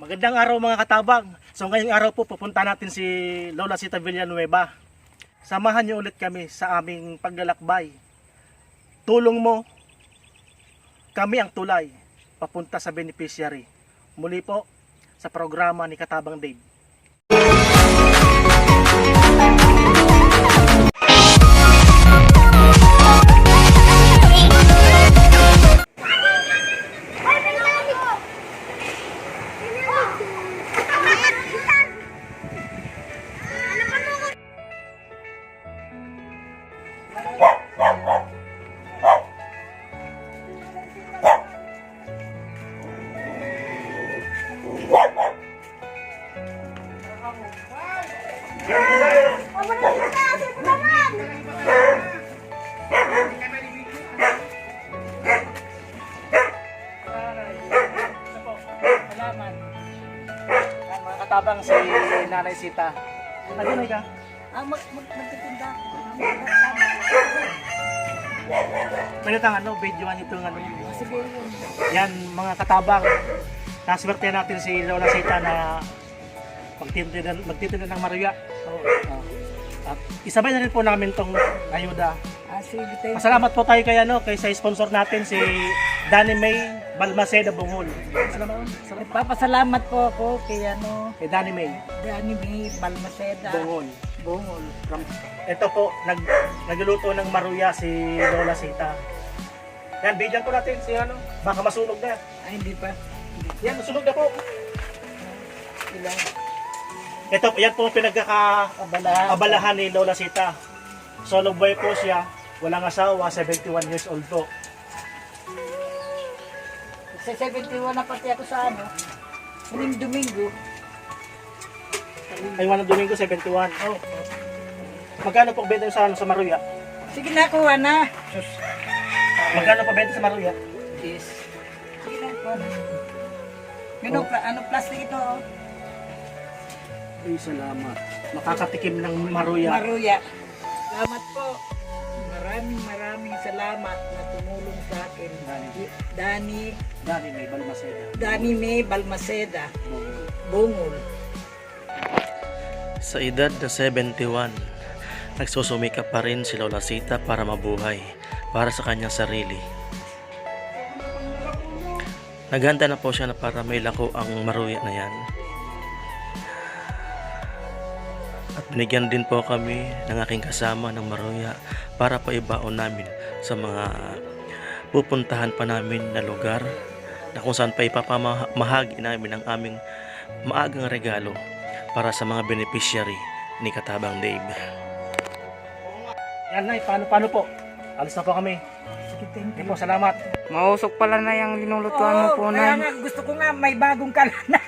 Magandang araw mga katabang. So ngayong araw po pupunta natin si Lola Sita Villanueva. Samahan niyo ulit kami sa aming paglalakbay. Tulong mo, kami ang tulay papunta sa beneficiary. Muli po sa programa ni Katabang Dave. Katabang si Nanay Sita. Nagulay ka? Ah, mag, mag, magtitinda. Pwede tang ano, videoan itong ano. Sige yun. Yan mga katabang. Naswerte natin si Lola Sita na magtitinda, magtitinda ng maruya. Oh. At isabay na rin po namin tong ayuda. Ah, sige, thank. Pasalamat po tayo kay ano, kay sa sponsor natin si Danny May Balmaceda Bungol. Salamat. Salamat. Nagpapasalamat po ako kay ano, Kay Danny May Danny May Balmaceda. Bungol. Bungol. From, ito po, nag, nagluluto ng maruya si Lola Sita. Yan, bigyan ko natin si ano, baka masunog na. Ay, hindi pa. Yan, masunog na po. Ilang Ito, yan po ang pinagkakaabalahan abala. ni Lola Sita. Solo boy po siya, walang asawa, 71 years old po. Sa 71 na pati ako sa ano, huling Domingo. Ay, walang Domingo, 71. Oh. Magkano po benta sa, ano, sa maruya? Sige na, kuha na. Magkano po benta sa maruya? Yes. Sige na, kuha na. Ano, pla- ano plastic ito? oh? Ay, salamat. Makakatikim ng maruya. Maruya. Salamat po. Maraming maraming salamat na tumulong sa akin. Dani, Dani may balmaseda. Dani May Balmaceda. Bungol. Sa edad na 71, nagsusumika pa rin si Lola Sita para mabuhay para sa kanyang sarili. Naghanda na po siya na para may lako ang maruya na yan. At binigyan din po kami ng aking kasama ng maruya para paibaon namin sa mga pupuntahan pa namin na lugar na kung saan pa ipapamahagi namin ang aming maagang regalo para sa mga beneficiary ni Katabang Dave. Yan na, paano, paano po? Alis na po kami. Sige, thank you. po, salamat. Mausok pala na yung linulutuan mo po Oo, kaya nga, gusto ko nga may bagong kalana.